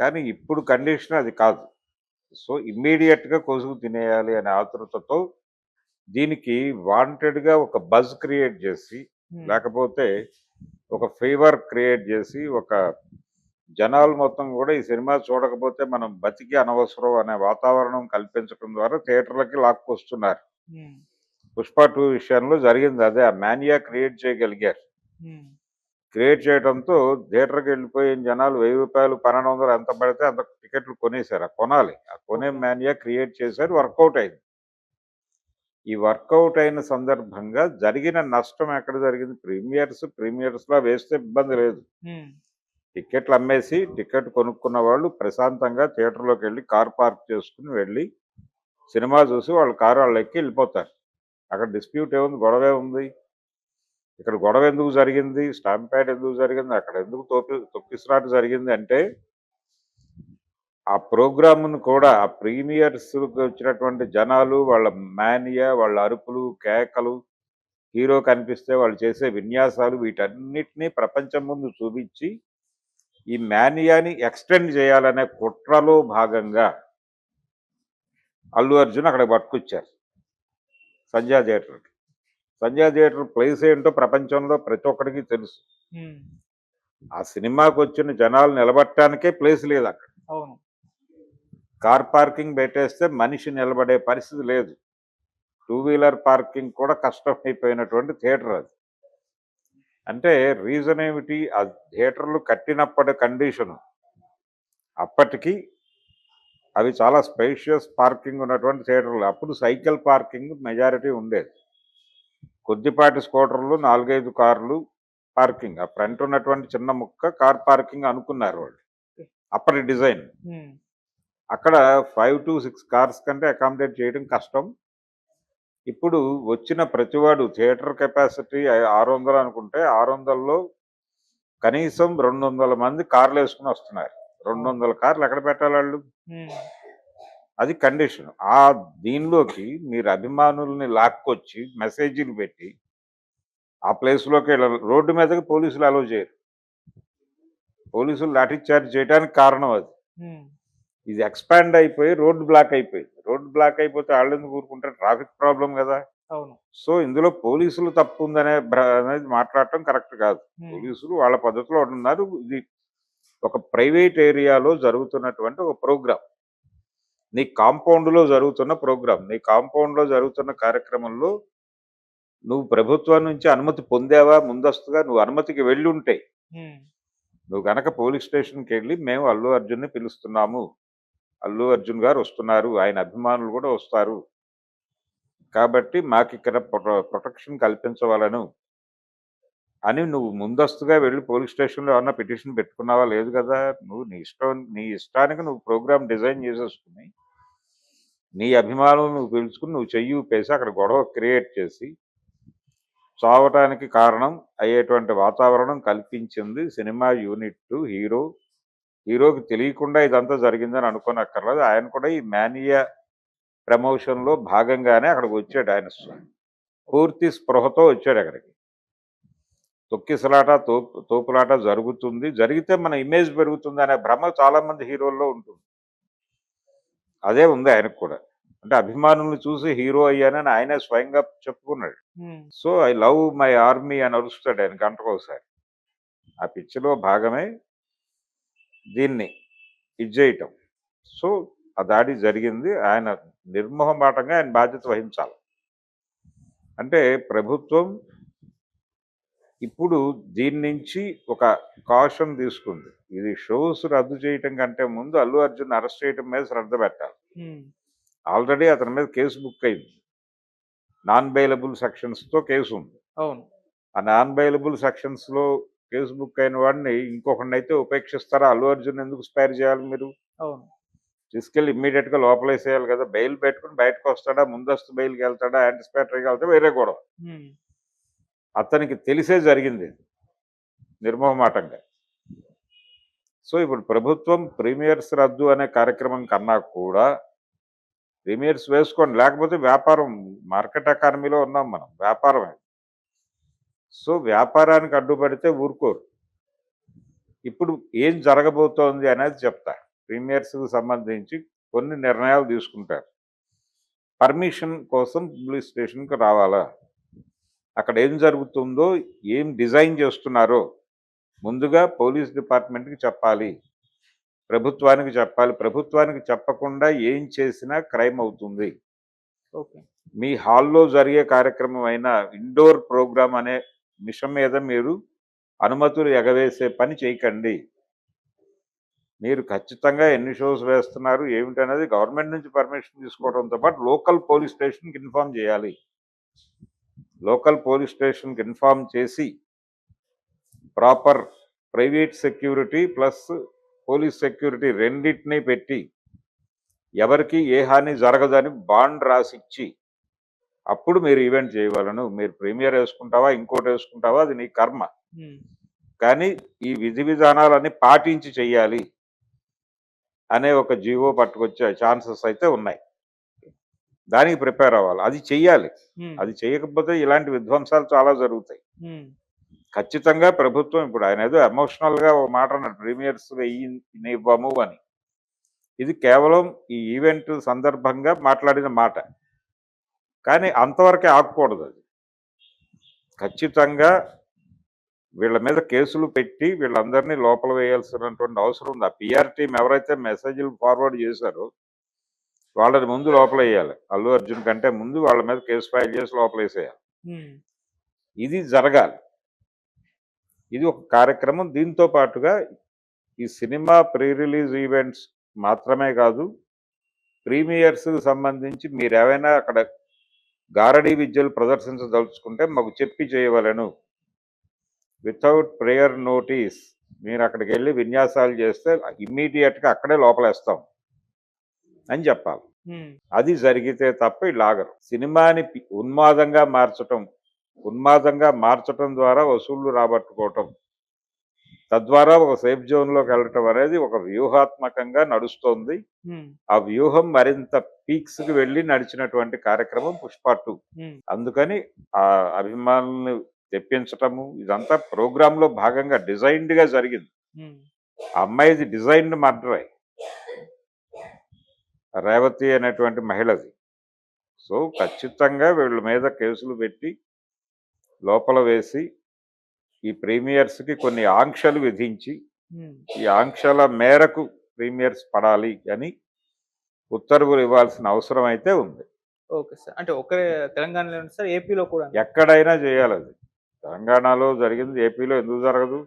కానీ ఇప్పుడు కండిషన్ అది కాదు. సో ఇమ్మీడియట్గా కొసుగు తినేయాలి అనే ఆతృతతో దీనికి వాంటెడ్గా ఒక బజ్ క్రియేట్ చేసి లేకపోతే ఒక ఫీవర్ క్రియేట్ చేసి ఒక జనాలు మొత్తం కూడా ఈ సినిమా చూడకపోతే మనం బతికి అనవసరం అనే వాతావరణం కల్పించడం ద్వారా థియేటర్లకి లాక్కొస్తున్నారు. పుష్ప టూ విషయంలో జరిగింది అదే. ఆ మానియా క్రియేట్ చేయగలిగారు. క్రియేట్ చేయడంతో థియేటర్కి వెళ్ళిపోయిన జనాలు వెయ్యి రూపాయలు పన్నెండు వందలు ఎంత పడితే అంత టికెట్లు కొనేశారు. ఆ కొనాలి. ఆ కొనే మానియా క్రియేట్ చేశారు వర్కౌట్ అయింది. ఈ వర్కౌట్ అయిన సందర్భంగా జరిగిన నష్టం ఎక్కడ జరిగింది? ప్రీమియర్స్ ప్రీమియర్స్లో వేస్తే ఇబ్బంది లేదు. టికెట్లు అమ్మేసి టికెట్ కొనుక్కున్న వాళ్ళు ప్రశాంతంగా థియేటర్లోకి వెళ్ళి కార్ పార్క్ చేసుకుని వెళ్ళి సినిమా చూసి వాళ్ళ కారు వాళ్ళు ఎక్కి వెళ్ళిపోతారు. అక్కడ డిస్ప్యూట్ ఏముంది? గొడవే ఉంది. ఇక్కడ గొడవ ఎందుకు జరిగింది? స్టాంపేడ్ ఎందుకు జరిగింది? అక్కడ ఎందుకు తోపి తొక్కిసరాట జరిగింది? అంటే ఆ ప్రోగ్రామ్ను కూడా ఆ ప్రీమియర్స్ వచ్చినటువంటి జనాలు వాళ్ళ మానియా వాళ్ళ అరుపులు కేకలు హీరో కనిపిస్తే వాళ్ళు చేసే విన్యాసాలు వీటన్నిటినీ ప్రపంచం ముందు చూపించి ఈ మానియాని ఎక్స్టెండ్ చేయాలనే కుట్రలో భాగంగా అల్లు అర్జున్ అక్కడ పట్టుకొచ్చారు సంజయ్ థియేటర్కి. సంధ్యా థియేటర్ ప్లేస్ ఏంటో ప్రపంచంలో ప్రతి ఒక్కరికి తెలుసు. ఆ సినిమాకి వచ్చిన జనాలు నిలబట్టడానికే ప్లేస్ లేదు అక్కడ. అవును. కార్ పార్కింగ్ పెట్టేస్తే మనిషి నిలబడే పరిస్థితి లేదు. టూ వీలర్ పార్కింగ్ కూడా కష్టం అయిపోయినటువంటి థియేటర్ అది. అంటే రీజన్ ఏమిటి? ఆ థియేటర్లు కట్టినప్పటి కండిషను. అప్పటికి అవి చాలా స్పేషియస్ పార్కింగ్ ఉన్నటువంటి థియేటర్లు. అప్పుడు సైకిల్ పార్కింగ్ మెజారిటీ ఉండేది. కొద్దిపాటి స్కూటర్లు నాలుగైదు కార్లు పార్కింగ్. ఆ ఫ్రంట్ ఉన్నటువంటి చిన్న ముక్క కార్ పార్కింగ్ అనుకున్నారు వాళ్ళు. అప్పటి డిజైన్. అక్కడ ఫైవ్ టు సిక్స్ కార్స్ కంటే అకామిడేట్ చేయడం కష్టం. ఇప్పుడు వచ్చిన ప్రతివాడు థియేటర్ కెపాసిటీ ఆరు వందలు అనుకుంటే ఆరు వందల్లో కనీసం రెండు వందల మంది కార్లు వేసుకుని వస్తున్నారు. రెండు వందల కార్లు ఎక్కడ పెట్టాలి వాళ్ళు అది కండిషన్. ఆ దీనిలోకి మీరు అభిమానుల్ని లాక్కొచ్చి మెసేజీలు పెట్టి ఆ ప్లేస్లోకి వెళ్ళాలి. రోడ్డు మీదకి పోలీసులు అలౌ చేయరు. పోలీసులు లాఠీ చార్జ్ చేయడానికి కారణం అది. ఇది ఎక్స్పాండ్ అయిపోయి రోడ్ బ్లాక్ అయిపోయింది. రోడ్ బ్లాక్ అయిపోతే వాళ్ళు ఎందుకు ఊరుకుంటారు? ట్రాఫిక్ ప్రాబ్లం కదా. అవును. సో ఇందులో పోలీసులు తప్పు ఉందనే అనేది మాట్లాడటం కరెక్ట్ కాదు. పోలీసులు వాళ్ళ పద్ధతిలో ఉన్నారు ఇది ఒక ప్రైవేట్ ఏరియాలో జరుగుతున్నటువంటి ఒక ప్రోగ్రామ్. నీ కాంపౌండ్లో జరుగుతున్న ప్రోగ్రామ్ నీ కాంపౌండ్లో జరుగుతున్న కార్యక్రమంలో నువ్వు ప్రభుత్వం నుంచి అనుమతి పొందావా ముందస్తుగా నువ్వు అనుమతికి వెళ్ళి ఉంటే నువ్వు గనక పోలీస్ స్టేషన్కి వెళ్ళి మేము అల్లు అర్జున్ని పిలుస్తున్నాము. అల్లు అర్జున్ గారు వస్తున్నారు ఆయన అభిమానులు కూడా వస్తారు. కాబట్టి మాకు ఇక్కడ ప్రొ- ప్రొటెక్షన్ కల్పించవాలను అని నువ్వు ముందస్తుగా వెళ్ళి పోలీస్ స్టేషన్లో ఏమన్నా పిటిషన్ పెట్టుకున్నావా? లేదు కదా నువ్వు నీ ఇష్టం నీ ఇష్టానికి నువ్వు ప్రోగ్రామ్ డిజైన్ చేసేసుకుని నీ అభిమానులు నువ్వు పిలుచుకుని నువ్వు చెయ్యి ఊపేసి అక్కడ గొడవ క్రియేట్ చేసి చావటానికి కారణం అయ్యేటువంటి వాతావరణం కల్పించింది సినిమా యూనిట్ హీరో. హీరోకి తెలియకుండా ఇదంతా జరిగిందని అనుకోనక్కర్లేదు. ఆయన కూడా ఈ మానియా ప్రమోషన్లో భాగంగానే అక్కడికి వచ్చాడు ఆయన పూర్తి స్పృహతో వచ్చాడు అక్కడికి. తొక్కిసలాట తోపు తోపులాట జరుగుతుంది. జరిగితే మన ఇమేజ్ పెరుగుతుంది అనే భ్రమ చాలా మంది హీరోల్లో ఉంటుంది. అదే ఉంది ఆయనకు కూడా. అంటే అభిమానుల్ని చూసి హీరో అయ్యానని ఆయనే స్వయంగా చెప్పుకున్నాడు. So I love my army అని అరుస్తాడు ఆయన గంటకు ఒకసారి. ఆ పిచ్చిలో భాగమే దీన్ని ఇది చేయటం. సో ఆ దాడి జరిగింది. ఆయన నిర్మోహమాటంగా ఆయన బాధ్యత వహించాలి. అంటే ప్రభుత్వం ఇప్పుడు దీని నుంచి ఒక కాషన్ తీసుకుంది. ఇది షోస్ రద్దు చేయటం కంటే ముందు అల్లు అర్జున్ అరెస్ట్ చేయటం మీద శ్రద్ధ పెట్టాలి. ఆల్రెడీ అతని మీద కేసు బుక్ అయింది. నాన్ బెయిలబుల్ సెక్షన్స్తో కేసు ఉంది. అవును. ఆ నాన్ బెయిలబుల్ సెక్షన్స్లో కేసు బుక్ అయిన వాడిని ఇంకొకరిని అయితే ఉపేక్షిస్తారా? అల్లు అర్జున్ ఎందుకు స్పైర్ చేయాలి మీరు? అవును. తీసుకెళ్ళి ఇమ్మీడియట్గా లోపలేసేయాలి కదా. బెయిల్ పెట్టుకుని బయటకు వస్తాడా? ముందస్తు బెయిల్కి వెళ్తాడా? యాంటిసిపేటరీకి వెళ్తే వేరే గొడవ. అతనికి తెలిసే జరిగింది నిర్మోహమాటంగా. సో ఇప్పుడు ప్రభుత్వం ప్రీమియర్స్ రద్దు అనే కార్యక్రమం కన్నా కూడా ప్రీమియర్స్ వేసుకోండి. లేకపోతే వ్యాపారం మార్కెట్ ఎకానమీలో ఉన్నాం మనం వ్యాపారమే సో వ్యాపారానికి అడ్డుపడితే ఊరుకోరు. ఇప్పుడు ఏం జరగబోతోంది అనేది చెప్తా. ప్రీమియర్స్కి సంబంధించి కొన్ని నిర్ణయాలు తీసుకుంటారు. పర్మిషన్ కోసం పోలీస్ స్టేషన్కి రావాలా? అక్కడ ఏం జరుగుతుందో ఏం డిజైన్ చేస్తున్నారో ముందుగా పోలీస్ డిపార్ట్మెంట్కి చెప్పాలి. ప్రభుత్వానికి చెప్పాలి. ప్రభుత్వానికి చెప్పకుండా ఏం చేసినా క్రైమ్ అవుతుంది. ఓకే. మీ హాల్లో జరిగే కార్యక్రమం అయిన ఇండోర్ ప్రోగ్రామ్ అనే మిషన్ మీద మీరు అనుమతులు ఎగవేసే పని చేయకండి. మీరు ఖచ్చితంగా ఎన్ని షోస్ వేస్తున్నారు ఏమిటనేది గవర్నమెంట్ నుంచి పర్మిషన్ తీసుకోవడంతో పాటు లోకల్ పోలీస్ స్టేషన్కి ఇన్ఫామ్ చేయాలి. లోకల్ పోలీస్ స్టేషన్కి ఇన్ఫామ్ చేసి proper private security plus police security రెండింటినీ పెట్టి ఎవరికి ఏ హాని జరగదని బాండ్ రాసిచ్చి అప్పుడు మీరు ఈవెంట్ చేయగలను మీరు ప్రీమియర్ వేసుకుంటావా ఇంకోటి వేసుకుంటావా అది నీ కర్మ. కానీ ఈ విధి విధానాలన్నీ పాటించి చెయ్యాలి అనే ఒక జీవో పట్టుకొచ్చే ఛాన్సెస్ అయితే ఉన్నాయి. దానికి ప్రిపేర్ అవ్వాలి. అది చెయ్యాలి. అది చేయకపోతే ఇలాంటి విధ్వంసాలు చాలా జరుగుతాయి. ఖచ్చితంగా ప్రభుత్వం ఇప్పుడు ఆయన ఏదో ఎమోషనల్గా ఒక మాట అన్నాడు ప్రీమియర్స్ వెయ్యి ఇవ్వము అని. ఇది కేవలం ఈ ఈవెంట్ సందర్భంగా మాట్లాడిన మాట. కానీ అంతవరకే ఆగకూడదు అది. ఖచ్చితంగా వీళ్ళ మీద కేసులు పెట్టి వీళ్ళందరినీ లోపల వేయాల్సినటువంటి అవసరం ఉంది. ఆ పిఆర్ టీం ఎవరైతే మెసేజ్లు ఫార్వర్డ్ చేశారో వాళ్ళని ముందు లోపల వేయాలి అల్లు అర్జున్ కంటే ముందు వాళ్ళ మీద కేసు ఫైల్ చేసి లోపల వేసేయాలి ఇది జరగాలి. ఇది ఒక కార్యక్రమం. దీంతో పాటుగా ఈ సినిమా ప్రీ రిలీజ్ ఈవెంట్స్ మాత్రమే కాదు ప్రీమియర్స్ సంబంధించి మీరు ఏమైనా అక్కడ గారడీ విద్యలు ప్రదర్శించదలుచుకుంటే మాకు చెప్పి చేయవలను. Without prior notice. మీరు అక్కడికి వెళ్ళి విన్యాసాలు చేస్తే ఇమ్మీడియట్గా అక్కడే లోపలేస్తాం. అని చెప్పాలి. అది జరిగితే తప్ప ఇలాగరు. సినిమాని ఉన్మాదంగా మార్చటం ఉన్మాదంగా మార్చటం ద్వారా వసూళ్ళు రాబట్టుకోవటం తద్వారా ఒక సేఫ్ జోన్లోకి వెళ్ళటం అనేది ఒక వ్యూహాత్మకంగా నడుస్తోంది. ఆ వ్యూహం మరింత పీక్స్కి వెళ్ళి నడిచినటువంటి కార్యక్రమం పుష్ప టూ. అందుకని ఆ అభిమానుల్ని తెప్పించటము ఇదంతా ప్రోగ్రాంలో భాగంగా డిజైన్డ్గా జరిగింది. ఉమ్, ఆ అమ్మాయిది డిజైన్డ్ మర్డరే. రేవతి అనేటువంటి మహిళది. సో ఖచ్చితంగా వీళ్ళ మీద కేసులు పెట్టి లోపల వేసి ఈ ప్రీమియర్స్కి కొన్ని ఆంక్షలు విధించి ఈ ఆంక్షల మేరకు ప్రీమియర్స్ పడాలి అని ఉత్తర్వులు ఇవ్వాల్సిన అవసరం అయితే ఉంది. Okay sir. అంటే ఒకరే తెలంగాణలో సార్ ఏపీలో కూడా ఎక్కడైనా చేయాలి అది. తెలంగాణలో జరిగింది ఏపీలో ఎందుకు జరగదు?